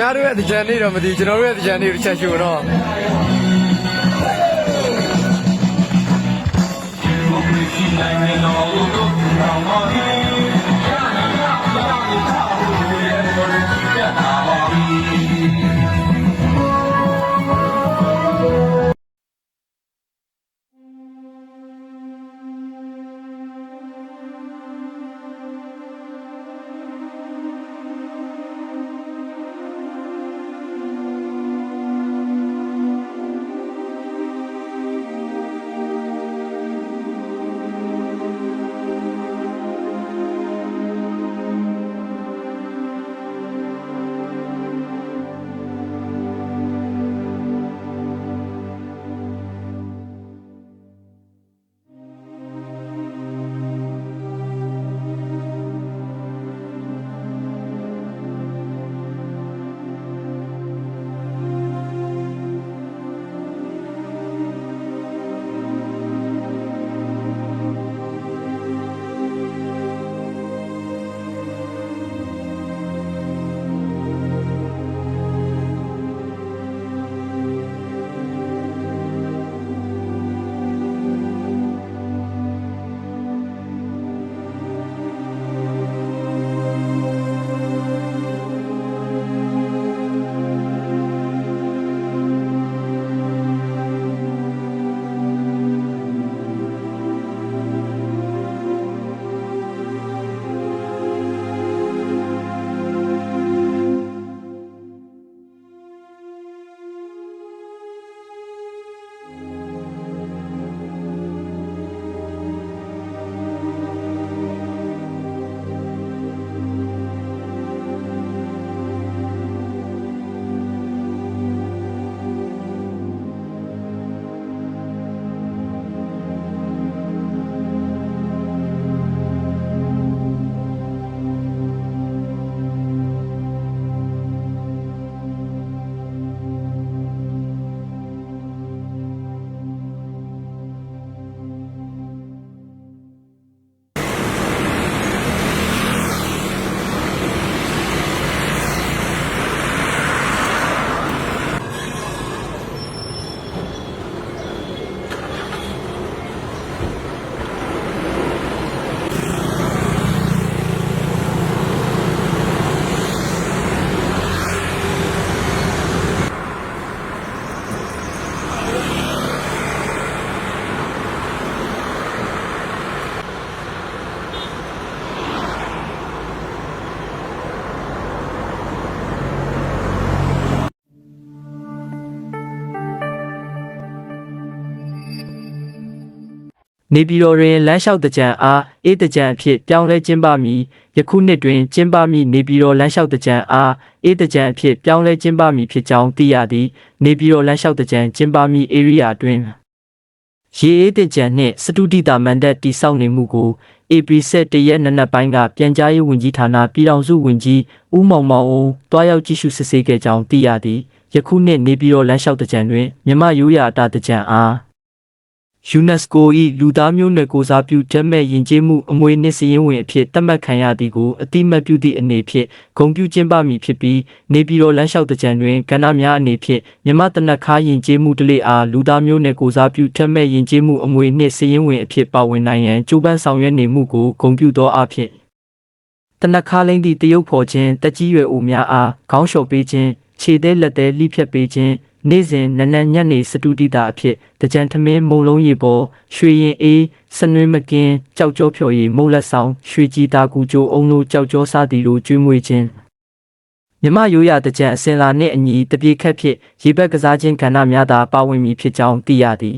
များတို့ရဲ့တကြံနေ့တော့မသိဘူးကျွန်တော်တို့ရဲ့တကြံနေ့ကိုတစ်ချက်ရှို့တော့နေ ပြည်တော်တွင်လမ်းလျှောက်တကြံအားအေးတကြံအဖြစ်ပြောင်းလဲကျင်းပမည်ယခုနှစ်တွင်ကျင်းပမည်နေပြည်တော်လမ်းလျှောက်တကြံအားအေးတကြံအဖြစ်ပြောင်းလဲကျင်းပမည်ဖြစ်ကြောင်းသိရသည်နေပြည်တော်လမ်းလျှောက်တကြံကျင်းပမည် area တွင်ရေအေးတကြံနှင့်စတုဒီတာမန္တတိစောင့်နေမှုကို AP 7တရက်နနက်ပိုင်းကပြန်ကြားရေးဝန်ကြီးဌာနပြည်ထောင်စုဝန်ကြီးဦးမောင်မောင်အောင်တွားရောက်ကြည့်ရှုစစ်ဆေးခဲ့ကြောင်းသိရသည်ယခုနှစ်နေပြည်တော်လမ်းလျှောက်တကြံတွင်မြမရိုးရာအတာတကြံအား UNESCO ၏လူသားမျိုးနွယ်ကိုစားပြုဓာတ်မဲ့ယဉ်ကျေးမှုအမွေနှစ်စည်းဝင်အဖြစ်သတ်မှတ်ခံရသည်ကိုအတိမတ်ပြုသည့်အနေဖြင့်ဂုဏ်ပြုကျင်းပမည်ဖြစ်ပြီးနေပြည်တော်လမ်းလျှောက်တကြံတွင်ကဏ္ဍများအနေဖြင့်မြမတနက်ခါယဉ်ကျေးမှုတလေအားလူသားမျိုးနွယ်ကိုစားပြုဓာတ်မဲ့ယဉ်ကျေးမှုအမွေနှစ်စည်းဝင်အဖြစ်ပါဝင်နိုင်ရန်ကြိုးပမ်းဆောင်ရွက်နေမှုကိုဂုဏ်ပြုသောအဖြစ်တနက်ခါလိမ့်သည့်တရုတ်ဖော်ခြင်းတက်ကြီးရွယ်အိုများအားခေါင်းလျှော်ပေးခြင်းခြေသေးလက်သေးလှိဖြတ်ပေးခြင်း နေ့စဉ်နနက်ညနေစတူဒီတာအဖြစ်တကြံထမင်းမုံလုံးရေပေါ်ရွှေရင်အေးစနွေးမကင်းကြောက်ကြောဖြော်ရည်မုံလက်ဆောင်ရွှေကြည်တာကူကြိုအုံလိုကြောက်ကြောစားသည်လိုကျွေးမွေးခြင်းမြမရိုးရာတကြံအစင်လာနှင့်အညီတပြေခက်ဖြင့်ရေဘက်ကစားခြင်းကဏ္ဍများသာပါဝင်မည်ဖြစ်ကြောင်းသိရသည်